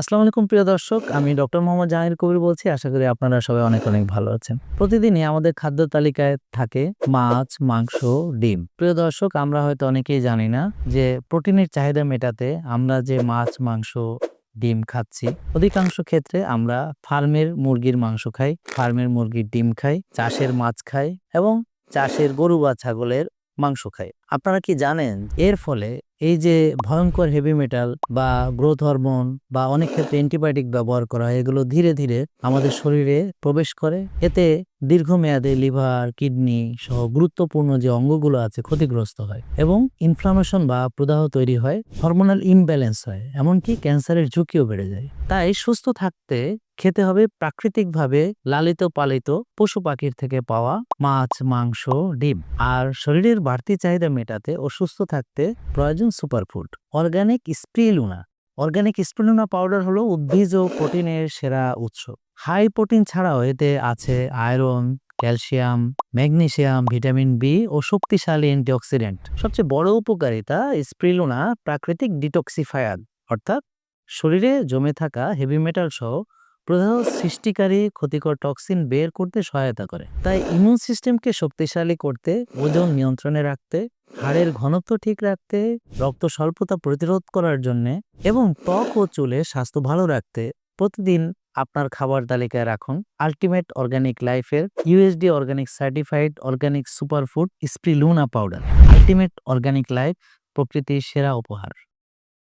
আসসালামু আলাইকুম, প্রিয় দর্শক। আমি ডক্টর মোহাম্মদ জাহাঙ্গীর কবির বলছি। আশা করি আপনারা সবাই অনেক অনেক ভালো আছেন। প্রতিদিনই আমাদের খাদ্য তালিকায় থাকে মাছ, মাংস, ডিম। প্রিয় দর্শক, আমরা হয়তো অনেকেই জানি না যে প্রোটিনের চাহিদা মেটাতে আমরা যে মাছ, মাংস, ডিম খাচ্ছি, অধিকাংশ ক্ষেত্রে আমরা ফার্মের মুরগির মাংস খাই, ফার্মের মুরগির ডিম খাই, চাষের মাছ খাই এবং চাষের গরু বা ছাগলের মাংস খাই। আপনারা কি জানেন, এর ফলে এই যে ভয়ঙ্কর হেভি মেটাল বা গ্রোথ হরমোন বা অনেক ক্ষেত্রে অ্যান্টিবায়োটিক ব্যবহার করা হয়, এগুলো ধীরে ধীরে আমাদের শরীরে প্রবেশ করে। এতে দীর্ঘমেয়াদে লিভার কিডনি সহ গুরুত্বপূর্ণ যে অঙ্গগুলো আছে ক্ষতিগ্রস্ত হয় এবং ইনফ্লামেশন বা প্রদাহ তৈরি হয় হরমোনাল ইমব্যালেন্স হয়, এমনকি ক্যান্সারের ঝুঁকিও বেড়ে যায়। তাই সুস্থ থাকতে খেতে হবে প্রাকৃতিকভাবে লালিত পালিত পশু পাখির থেকে পাওয়া মাছ, মাংস, ডিম। আর শরীরের বাড়তি চাহিদা মেটাতে ও সুস্থ থাকতে প্রয়োজন superfood, organic spirulina organic spirulina powder হলো উদ্ভিজ ও প্রোটিনের সেরা উৎস। হাই প্রোটিন ছাড়াও এতে আছে iron, calcium, magnesium, vitamin B ও শক্তিশালী অ্যান্টিঅক্সিডেন্ট। সবচেয়ে বড় উপকারিতা স্প্রিলুনা প্রাকৃতিক ডিটক্সিফায়ার, অর্থাৎ শরীরে জমে থাকা হেভি মেটাল সহ প্রদাহ সৃষ্টিকারী ক্ষতিকর টক্সিন বের করতে সহায়তা করে। তাই ইমিউন সিস্টেমকে শক্তিশালী করতে, ওজন নিয়ন্ত্রণে রাখতে, হাড়ের ঘনত্ব ঠিক রাখতে, রক্ত স্বল্পতা প্রতিরোধ করার জন্য এবং ত্বক ও চুলে স্বাস্থ্য ভালো রাখতে প্রতিদিন আপনার খাবার তালিকায় রাখুন আলটিমেট অর্গানিক লাইফের USD organic certified organic superfood spirulina powder ultimate organic life প্রকৃতির সেরা উপহার।